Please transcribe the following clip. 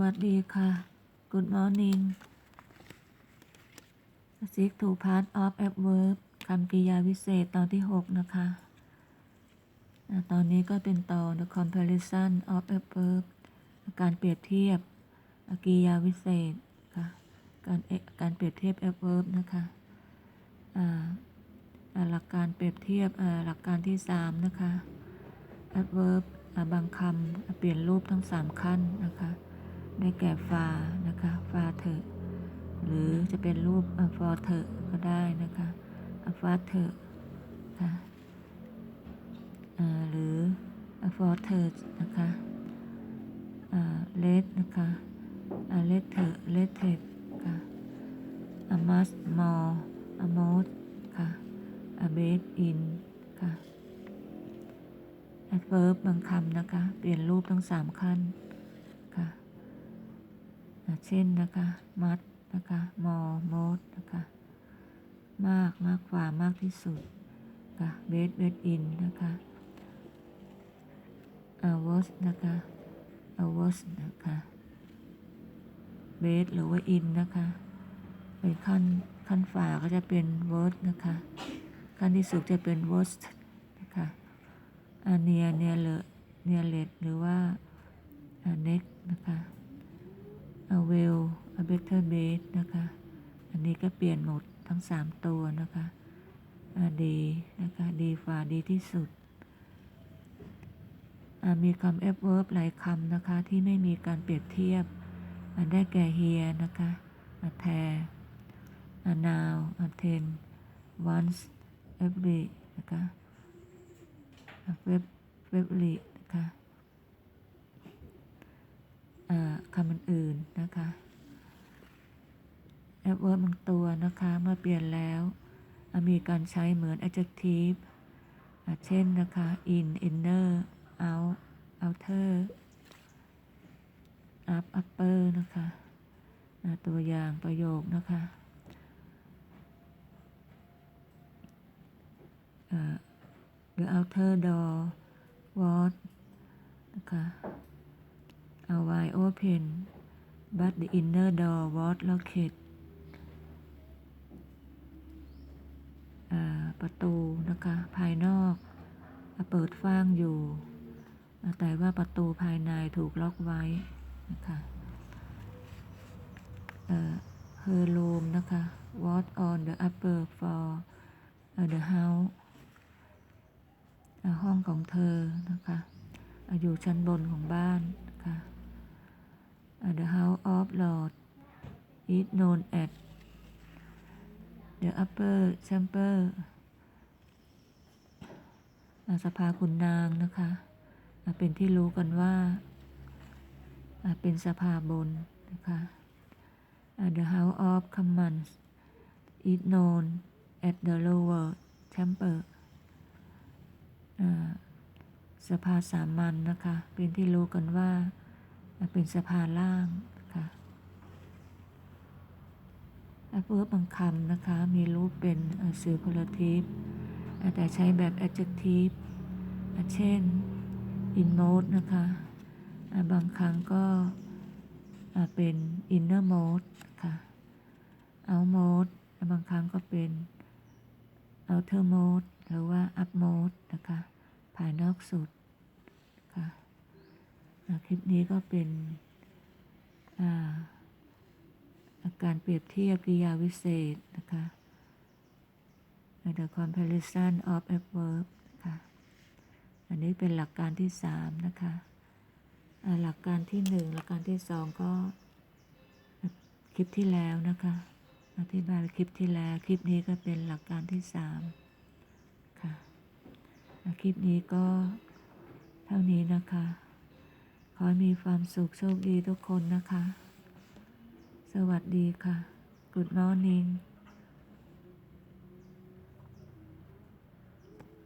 วัสดีค่ะ Good morning Six to part of adverb คำกริยาวิเศษตอนที่ 6 นะคะ ตอนนี้ก็เป็นตอน the comparison of adverb การเปรียบเทียบกริยาวิเศษค่ะ การการเปรียบเทียบ adverb นะคะหลักการเปรียบเทียบหลักการที่ 3 นะคะ adverb บางคำเปลี่ยนรูปทั้ง 3 ขั้นนะคะ ได้แก่ฟานะคะฟาเถอะหรือจะเป็นรูปฟอเถอะก็ได้นะคะฟาเถอะค่ะหรือฟอเถอะนะคะเลสนะคะเลสเถอะเลสเทดค่ะอามัสมออามอสค่ะอาเบสอินค่ะ adverb บางคำนะคะ เปลี่ยนรูปทั้ง3ขั้น เช่นนะคะ มัดนะคะมอมดนะคะ มากมากกว่ามากที่สุดค่ะเบสเบสอินนะคะอาวอสนะคะอาวอสนะคะเบสหรือว่าอินนะคะเป็นขั้นขั้นฝ่าก็จะเป็นเวิร์ดนะคะขั้นที่สุดจะเป็นเวอสนะคะอันเนียเนียเลเนียเลหรือว่าเน็กนะคะ a well a better bed นะคะ อันนี้ก็เปลี่ยนหมดทั้ง 3 ตัวนะคะดีนะคะดีฝ่าดีที่สุด มีคำ adverb หลายคำนะคะ ที่ไม่มีการเปรียบเทียบ ได้แก่ here นะคะอ่า there อ่า now อ่า ten once every นะคะ web webly นะคะ คำอื่นๆนะคะ adverb บางตัวนะคะเมื่อเปลี่ยนแล้วมีการใช้เหมือน adjective อเช่นนะคะ in inner out outer up upper นะคะตัวอย่างประโยคนะคะอ่า the outer door was นะคะ a wide open but the inner door was locked ประตูนะคะ ภายนอกเปิดฟ้างอยู่ แต่ว่าประตูภายในถูกล็อกไว้นะคะเอ่อ her room นะคะ was on the upper floor of the house ห้องของเธอนะคะ อยู่ชั้นบนของบ้านนะคะ the house of Lord is known as the upper chamber สภาคุณนางนะคะ เป็นที่รู้กันว่า เป็นสภาบนนะคะ the house of commons is known as the lower chamber สภาสามัญนะคะ เป็นที่รู้กันว่า เป็นสภานล่างค่ะแอปเปิลบางคำนะคะ มีรูปเป็นสื่อ positive แต่ใช้แบบ adjective เช่น in mode นะคะ บางครั้งก็เป็น inner mode ค่ะ out mode บางครั้งก็เป็น outer mode หรือว่า up mode นะคะ ภายนอกสุดค่ะ คลิปนี้ก็เป็นอาการเปรียบเทียบกริยาวิเศษนะคะ The comparison of adverb นะคะอันนี้เป็นหลักการที่3นะคะหลักการที่1หลักการที่2ก็คลิปที่แล้วนะคะ อธิบายคลิปที่แล้วคลิปนี้ก็เป็นหลักการที่3ค่ะคลิปนี้ก็เท่านี้นะคะ อให้มีความสุขโชคดีทุกคนนะคะ สวัสดีค่ะ Good morning